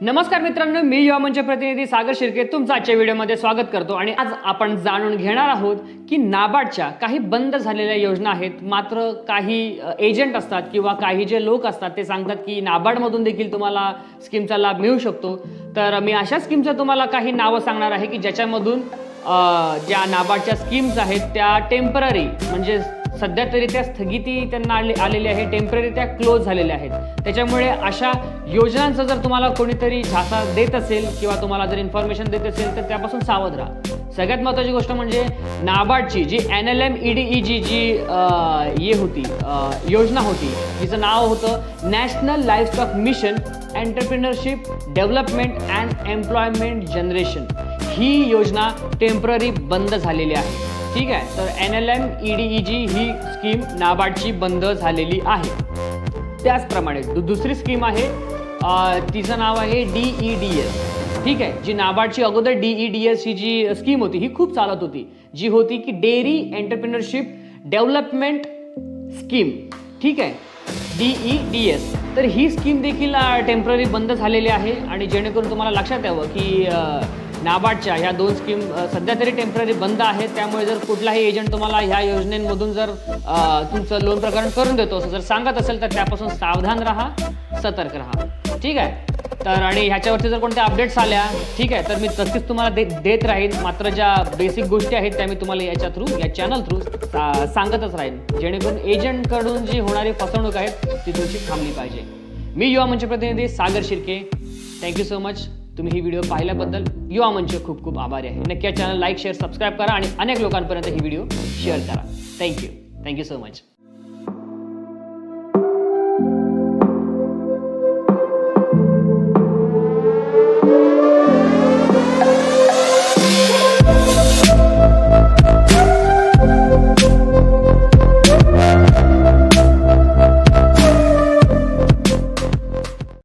नमस्कार मित्रांनो मी युवा मंच प्रतिनिधी सागर शिर्के तुमचं आजच्या व्हिडिओमध्ये स्वागत करतो. आणि आज आपण जाणून घेणार आहोत की नाबार्डच्या काही बंद झालेल्या योजना आहेत. मात्र काही एजंट असतात किंवा काही जे लोक असतात ते सांगतात की नाबार्डमधून देखील तुम्हाला स्कीमचा लाभ मिळू शकतो. तर मी अशा स्कीमचं तुम्हाला काही नावं सांगणार आहे की ज्याच्यामधून ज्या नाबार्डच्या स्कीम्स आहेत त्या टेंपररी म्हणजे सध्या तरी त्या स्थगिती त्यांना आले आलेली आहे टेंपररी त्या क्लोज झालेल्या आहेत. त्याच्यामुळे अशा योजनांचा जर तुम्हाला कोणीतरी झासा देत असेल किंवा तुम्हाला जर इन्फॉर्मेशन देत असेल तर त्यापासून सावध राहा. सगळ्यात महत्त्वाची गोष्ट म्हणजे नाबार्डची जी N L M E D E G जी ये होती योजना होती तिचं नाव होतं national livestock mission entrepreneurship development and employment generation ही योजना टेंपररी बंद झालेली आहे. ठीक आहे. तर N L M E D E G ही स्कीम नाबार्डची बंद झालेली आहे. त्याचप्रमाणे दुसरी स्कीम आहे तिचं नाव आहे डी ई डी एस ठीक आहे. जी नाबार्डची अगोदर डी ई डी एस ही जी स्कीम होती ही खूप चालत होती जी होती की डेअरी एंटरप्रिनरशिप डेव्हलपमेंट स्कीम. ठीक आहे. डी ई डी एस तर ही स्कीम देखील टेंपररी बंद झालेली आहे आणि जेणेकरून तुम्हाला लक्षात यावं की नाबार्डच्या. ह्या दोन स्कीम सध्या तरी टेंपररी बंद आहेत. त्यामुळे जर कुठलाही एजंट तुम्हाला ह्या योजनेमधून जर तुमचं लोन प्रकरण करून देतो असं जर सांगत असेल तर त्यापासून सावधान राहा सतर्क राहा. ठीक आहे? तर आणि ह्याच्यावरती जर कोणत्या अपडेट्स आल्या ठीक आहे तर मी तसेच तुम्हाला दे देत राहीन. मात्र ज्या बेसिक गोष्टी आहेत त्या मी तुम्हाला याच्या थ्रू या चॅनल थ्रू सांगतच राहीन. जेणेकरून एजंटकडून जी होणारी फसवणूक आहे ती तुमची थांबली पाहिजे. मी युवा मंच प्रतिनिधी Sagar Shirke. Thank you so much तुम्ही ही व्हिडिओ पाहिल्याबद्दल युवा मंच खूप खूप आभारी आहे. नक्की चॅनल लाईक शेअर सबस्क्राईब करा आणि अनेक लोकांपर्यंत ही व्हिडिओ शेअर करा. Thank you thank you so much